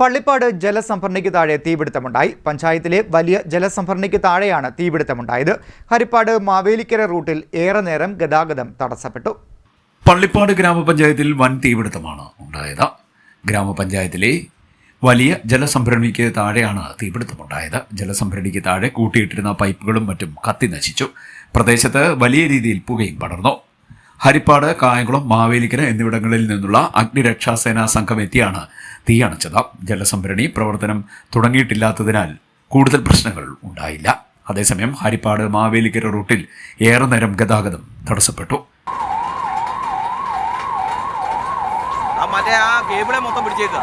പള്ളിപ്പാട് ജലസംഭരണിക്ക് താഴെ തീപിടുത്തമുണ്ടായി. പഞ്ചായത്തിലെ വലിയ ജലസംഭരണിക്ക് താഴെയാണ് തീപിടുത്തമുണ്ടായത്. ഹരിപ്പാട് മാവേലിക്കര റൂട്ടിൽ ഏറെ നേരം ഗതാഗതം തടസ്സപ്പെട്ടു. പള്ളിപ്പാട് ഗ്രാമപഞ്ചായത്തിൽ വൻ തീപിടുത്തമാണ് ഉണ്ടായത്. ഗ്രാമപഞ്ചായത്തിലെ വലിയ ജലസംഭരണിക്ക് താഴെയാണ് തീപിടുത്തമുണ്ടായത്. ജലസംഭരണിക്ക് താഴെ കൂട്ടിയിട്ടിരുന്ന പൈപ്പുകളും മറ്റും കത്തി നശിച്ചു. പ്രദേശത്ത് വലിയ രീതിയിൽ പുകയും പടർന്നു. ഹരിപ്പാട് കായംകുളം മാവേലിക്കര എന്നിവിടങ്ങളിൽ നിന്നുള്ള അഗ്നിരക്ഷാസേനാ സംഘം എത്തിയാണ് തീയണച്ചത് ജലസംഭരണി പ്രവർത്തനം തുടങ്ങിയിട്ടില്ലാത്തതിനാൽ കൂടുതൽ പ്രശ്നങ്ങൾ ഉണ്ടായില്ല. അതേസമയം ഹരിപ്പാട് മാവേലിക്കര റൂട്ടിൽ ഏറെ നേരം ഗതാഗതം തടസ്സപ്പെട്ടു. മറ്റേ ആ കേബിളെ മൊത്തം പിടിച്ചേക്കുക